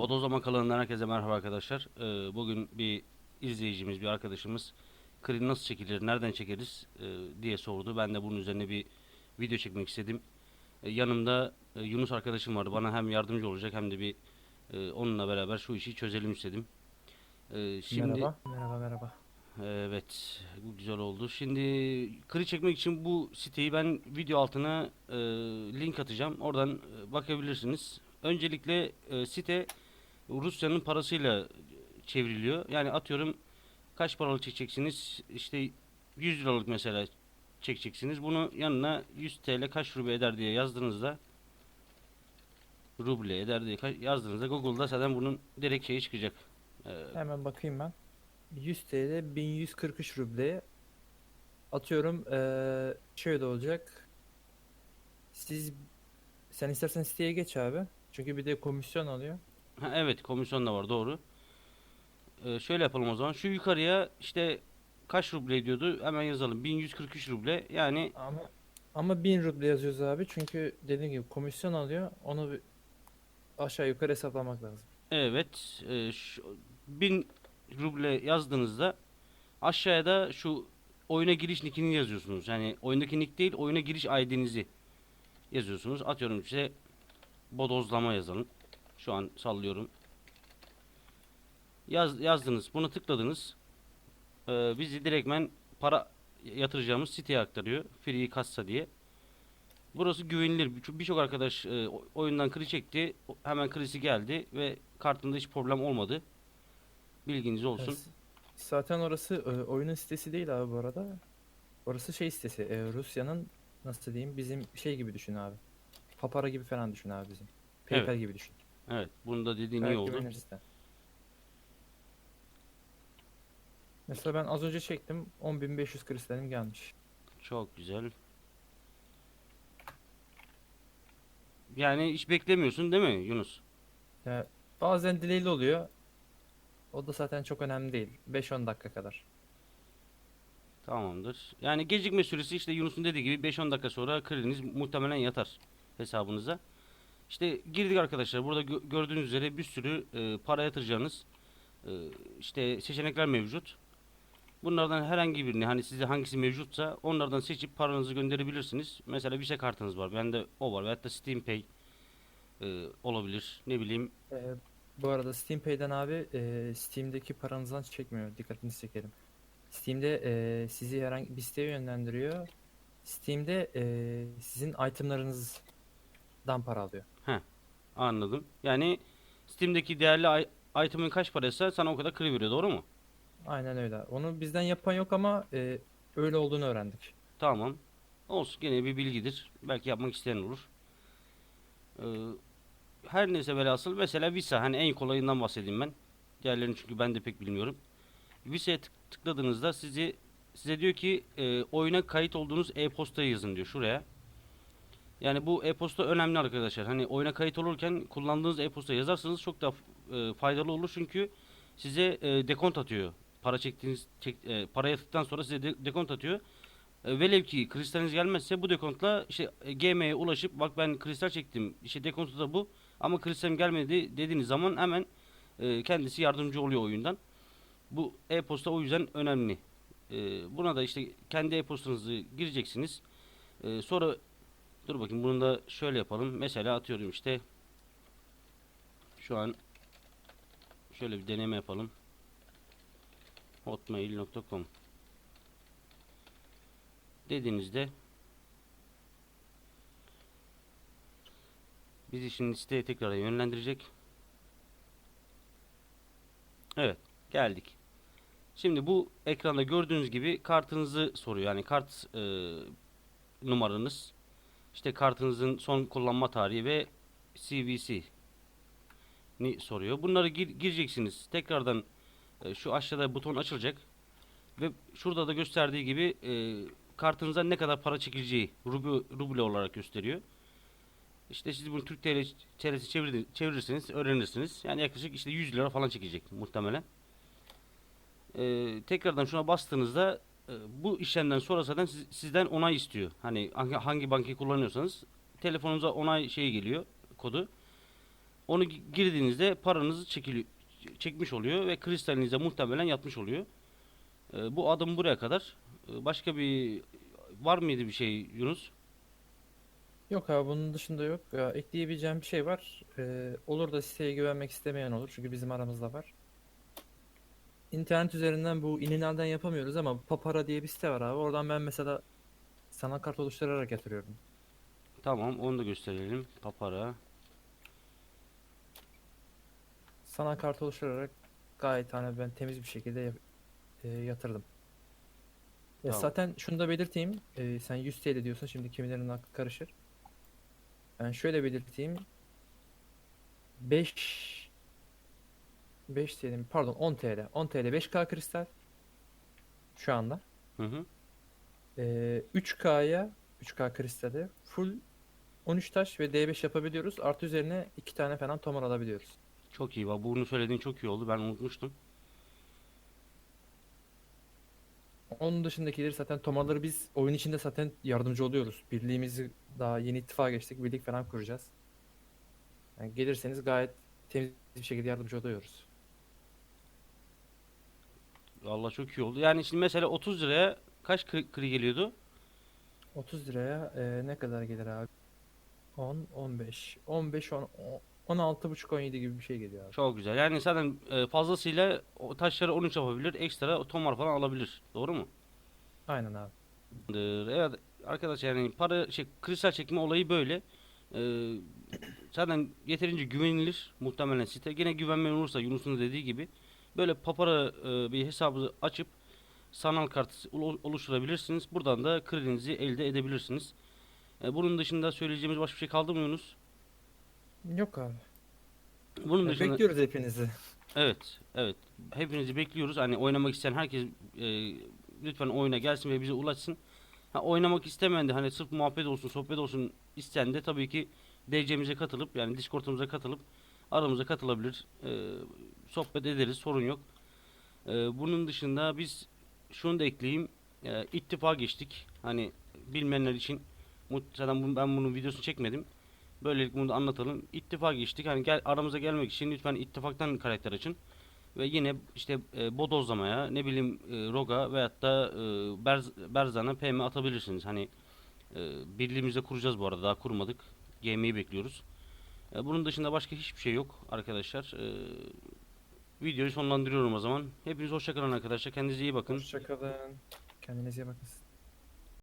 Bodozlama kanalından herkese merhaba arkadaşlar. Ee, bugün bir izleyicimiz, bir arkadaşımız Krin nasıl çekilir, nereden çekeriz e, diye sordu. Ben de bunun üzerine bir video çekmek istedim. E, yanımda e, Yunus arkadaşım vardı. Bana hem yardımcı olacak hem de bir e, onunla beraber şu işi çözelim istedim. E, şimdi Merhaba. Merhaba merhaba. Evet, bu güzel oldu. Şimdi kri çekmek için bu siteyi ben video altına e, link atacağım. Oradan e, bakabilirsiniz. Öncelikle e, site Rusya'nın parasıyla çevriliyor. Yani atıyorum kaç paralık çekeceksiniz? İşte 100 liralık mesela çekeceksiniz. Bunu yanına 100 TL kaç ruble eder diye yazdığınızda ruble eder diye yazdığınızda Google'da zaten bunun direkt şeyi çıkacak. E, Hemen bakayım ben. 100 TL 1143 rubleye atıyorum eee şöyle olacak. Siz sen istersen siteye geç abi. Çünkü bir de komisyon alıyor. Ha, evet komisyon da var doğru. Ee, şöyle yapalım o zaman. Şu yukarıya işte kaç ruble ediyordu? Hemen yazalım. 1143 ruble. Yani Ama ama 1000 ruble yazıyoruz abi. Çünkü dediğim gibi komisyon alıyor. Onu bir aşağı yukarı hesaplamak lazım. evet e, şu, 1000 ruble yazdığınızda aşağıya da şu oyuna giriş nickini yazıyorsunuz. Yani oyundaki nick değil oyuna giriş ID'nizi yazıyorsunuz. Atıyorum size bodozlama yazalım. Şu an sallıyorum. Yaz, yazdınız. Bunu tıkladınız. Ee, bizi direktmen para yatıracağımız siteye aktarıyor. Free kassa diye. Burası güvenilir. Birçok arkadaş e, oyundan kri çekti. Hemen krisi geldi ve kartında hiç problem olmadı. Bilginiz olsun. Evet. Zaten orası e, oyunun sitesi değil abi bu arada. Orası şey sitesi. e, Rusya'nın nasıl diyeyim bizim şey gibi düşün abi. Papara gibi falan düşün abi bizim. PayPal Evet. gibi düşün. Evet. Bunu da dediğin iyi oldu. Mesela ben az önce çektim 10.500 kristalim gelmiş. Çok güzel. Yani hiç beklemiyorsun değil mi Yunus? Ya, bazen delay'li oluyor. O da zaten çok önemli değil. 5-10 dakika kadar. Tamamdır. Yani gecikme süresi işte Yunus'un dediği gibi 5-10 dakika sonra krediniz muhtemelen yatar hesabınıza. İşte girdik arkadaşlar. Burada gö- gördüğünüz üzere bir sürü e, para yatıracağınız e, işte seçenekler mevcut. Bunlardan herhangi birini hani size hangisi mevcutsa onlardan seçip paranızı gönderebilirsiniz. Mesela Visa kartınız var. Bende o var. Veyahut da Steam Pay e, olabilir. Ne bileyim. Ee, bu arada Steam Pay'den abi e, Steam'deki paranızdan çekmiyor. Dikkatinizi çekerim. Steam'de e, sizi herhangi bir siteye yönlendiriyor. Steam'de e, sizin itemlarınızdan para alıyor. Anladım. Yani Steam'deki değerli i- item'ın kaç paraysa sana o kadar kredi veriyor. Doğru mu? Aynen öyle. Onu bizden yapan yok ama e, öyle olduğunu öğrendik. Tamam. Olsun gene bir bilgidir. Belki yapmak isteyen olur. Ee, her neyse velhasıl mesela Visa hani en kolayından bahsedeyim ben. Diğerlerini çünkü ben de pek bilmiyorum. Visa'ya tık- tıkladığınızda sizi size diyor ki e, oyuna kayıt olduğunuz e-postayı yazın diyor şuraya. Yani bu e-posta önemli arkadaşlar. Hani oyuna kayıt olurken kullandığınız e-posta yazarsanız çok da e, faydalı olur çünkü size e, dekont atıyor. Para çektiğiniz çek, e, para yattıktan sonra size de, dekont atıyor. E, velev ki kristaliniz gelmezse bu dekontla işte e, GM'ye ulaşıp bak ben kristal çektim işte dekontu da bu ama kristalim gelmedi dediğiniz zaman hemen e, kendisi yardımcı oluyor oyundan. Bu e-posta o yüzden önemli. E, buna da işte kendi e-postanızı gireceksiniz. E, sonra dur bakayım bunu da şöyle yapalım. Mesela atıyorum işte şu an şöyle bir deneme yapalım. hotmail.com dediğinizde bizi şimdi siteye tekrar yönlendirecek. Evet, geldik. Şimdi bu ekranda gördüğünüz gibi kartınızı soruyor. Yani kart e, numaranız, işte kartınızın son kullanma tarihi ve CVC ni soruyor. Bunları gir- gireceksiniz. Tekrardan e, şu aşağıda buton açılacak ve şurada da gösterdiği gibi e, kartınıza ne kadar para çekileceği ruble, ruble olarak gösteriyor. İşte siz bunu Türk TL, TL'si çevirir, çevirirsiniz, öğrenirsiniz. Yani yaklaşık işte 100 lira falan çekecek muhtemelen. Ee, tekrardan şuna bastığınızda bu işlemden sonra zaten siz- sizden onay istiyor. Hani hangi, hangi bankayı kullanıyorsanız telefonunuza onay şeyi geliyor, kodu. Onu gi- girdiğinizde paranızı çekili çekmiş oluyor ve kristalinize muhtemelen yatmış oluyor. Ee, bu adım buraya kadar. Ee, başka bir var mıydı bir şey Yunus? Yok abi bunun dışında yok. Ya, ekleyebileceğim bir şey var. Ee, olur da siteye güvenmek istemeyen olur. Çünkü bizim aramızda var. İnternet üzerinden bu ininalden yapamıyoruz ama Papara diye bir site var abi. Oradan ben mesela sanal kart oluşturarak yatırıyorum. Tamam, onu da gösterelim. Papara. Sanal kart oluşturarak gayet hani ben temiz bir şekilde yap- e, yatırdım. Ya Tamam. zaten şunu da belirteyim. E, sen 100 TL diyorsun şimdi kimilerinin aklı karışır. Ben şöyle belirteyim. 5 5 TL mi? pardon 10 TL. 10 TL 5K kristal şu anda. Hı hı. E, 3K'ya 3K kristali full 13 taş ve D5 yapabiliyoruz. Artı üzerine 2 tane falan tomar alabiliyoruz. Çok iyi. Bak bunu söylediğin çok iyi oldu. Ben unutmuştum. Onun dışındakileri zaten tomarları biz oyun içinde zaten yardımcı oluyoruz. Birliğimizi daha yeni ittifak geçtik. Birlik falan kuracağız. Yani gelirseniz gayet temiz bir şekilde yardımcı oluyoruz. Allah çok iyi oldu. Yani şimdi mesela 30 liraya kaç kri, kri geliyordu? 30 liraya e, ne kadar gelir abi? 10, 15, 15, 10, 16 buçuk 17 gibi bir şey geliyor abi. Çok güzel. Yani zaten e, fazlasıyla o taşları 13 yapabilir. Ekstra tomar falan alabilir. Doğru mu? Aynen abi. Evet arkadaşlar yani para şey kristal çekme olayı böyle. Ee, zaten yeterince güvenilir muhtemelen site. Gene güvenmeyen olursa Yunus'un dediği gibi böyle papara e, bir hesabı açıp sanal kart olu- oluşturabilirsiniz. Buradan da kredinizi elde edebilirsiniz. E, bunun dışında söyleyeceğimiz başka bir şey kaldı mı Yunus? Yok abi. Bunun Ya dışında Bekliyoruz hepinizi. Evet, evet. Hepinizi bekliyoruz. Hani oynamak isteyen herkes e, lütfen oyuna gelsin ve bize ulaşsın. Ha, oynamak istemeyen de hani sırf muhabbet olsun, sohbet olsun isteyen de tabii ki DC'mize katılıp yani Discord'umuza katılıp aramıza katılabilir. E, sohbet ederiz, sorun yok. E, bunun dışında biz şunu da ekleyeyim. E, ittifa geçtik. Hani bilmeyenler için zaten ben bunun videosunu çekmedim. Böylelikle bunu da anlatalım. İttifak geçtik. Hani gel aramıza gelmek için lütfen ittifaktan karakter açın. Ve yine işte e, bodozlamaya ne bileyim e, Roga veyahut da e, Berz, Berzan'a PM atabilirsiniz. Hani e, birliğimizi kuracağız bu arada daha kurmadık. GM'yi bekliyoruz. E, bunun dışında başka hiçbir şey yok arkadaşlar. E, videoyu sonlandırıyorum o zaman. Hepiniz hoşçakalın arkadaşlar. Kendinize iyi bakın. Hoşçakalın. Kendinize iyi bakın.